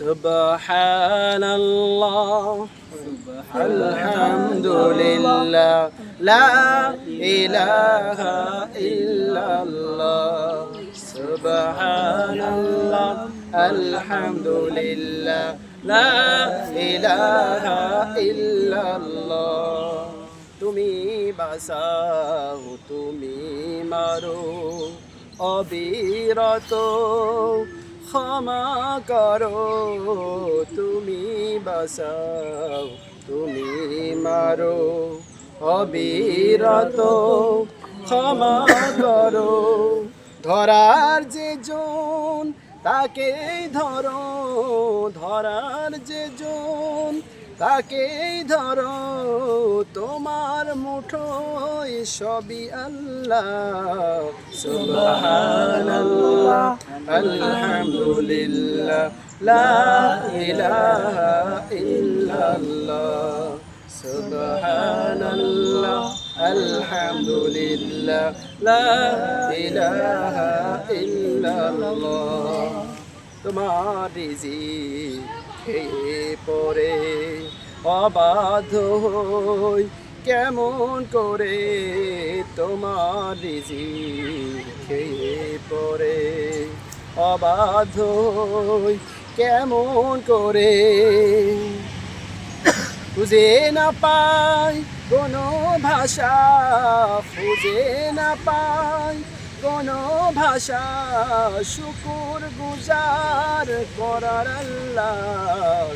সুবহানাল্লাহ। আলহামদুলিল্লাহ। লা ইলাহা ইল্লাল্লাহ। সুবহানাল্লাহ। আলহামদুলিল্লাহ। লা ইলাহা ইল্লাল্লাহ। তুমি বাসাও তুমি মারো। অবিরত ক্ষমা করো, তুমি বাসাও তুমি মারো, অবিরত ক্ষমা করো। ধরার যে জন তাকেই ধরো, ধরার যে জন তাকেই ধরো। তোমার মুঠোয় সবই আল্লাহ, সুবহানাল্লাহ। আলহামদুলিল্লাহ, লা ইলাহা ইল্লাল্লাহ, সুবহানাল্লাহ, আলহামদুলিল্লাহ, লা ইলাহা ইল্লাল্লাহ। তোমার রিজিক খেয়ে পরে অবাধ্য হই, কেমন করে তোমার রিজিক খেয়ে পরে অবাধ্য হই কেমন করে? খুঁজে না পাই কোনো ভাষা, খুঁজে না পাই কোনো ভাষা। শুকুর গুজার করার আল্লাহ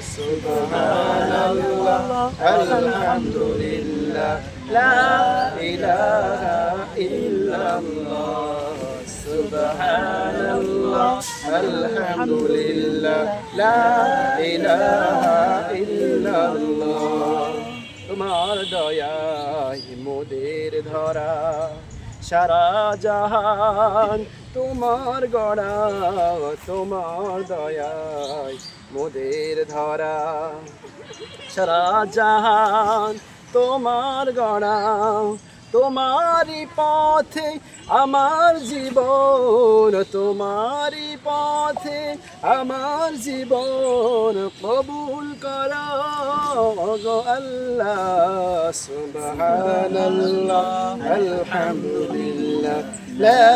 ইলাহা ইল্লাল্লাহ, সুবহানাল্লাহ। আলহামদুলিল্লাহ, লা তোমার দয়ায় মোদের ধরা সারা জাহান তোমার গড়া তোমার দয়ায় মোদের ধরা সারা জাহান তোমার গড়া তোমারই পথে, আমার জীবন, তোমারই পথে, আমার জীবন কবুল করো। গো আল্লাহ, সুবহানাল্লাহ, আলহামদুলিল্লাহ, লা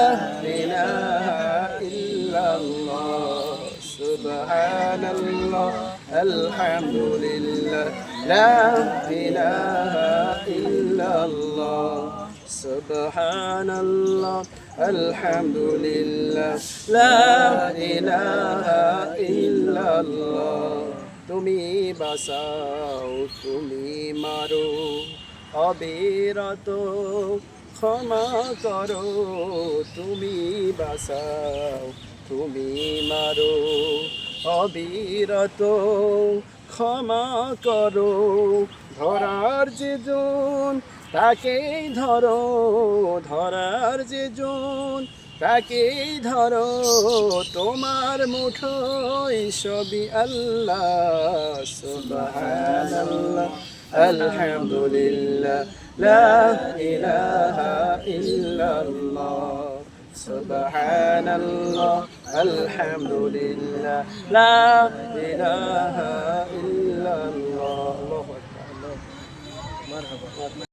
ইলাহা ইল্লাল্লাহ, সুবহানাল্লাহ। আলহামদুলিল্লাহ লা ইলাহা ইল্লাল্লাহ সুবহানাল্লাহ আলহামদুলিল্লাহ লা ইলাহা ইল্লাল্লাহ তুমি বাসাও তুমি মারো অবিরত ক্ষমা করো তুমি বাসাও তুমি মারো অবিরত ক্ষমা করো। ধরার যে জন, তাকেই ধরো। ধরার যে জন, তাকেই ধরো। তোমার মুঠোয় সবই আল্লাহ আলহামদুলিল্লাহ, লা ইলাহা ইল্লাল্লাহ আলহামদুলিল্লাহ লা ইলাহা ইল্লাল্লাহ আল্লাহু আকবার মারহাবা।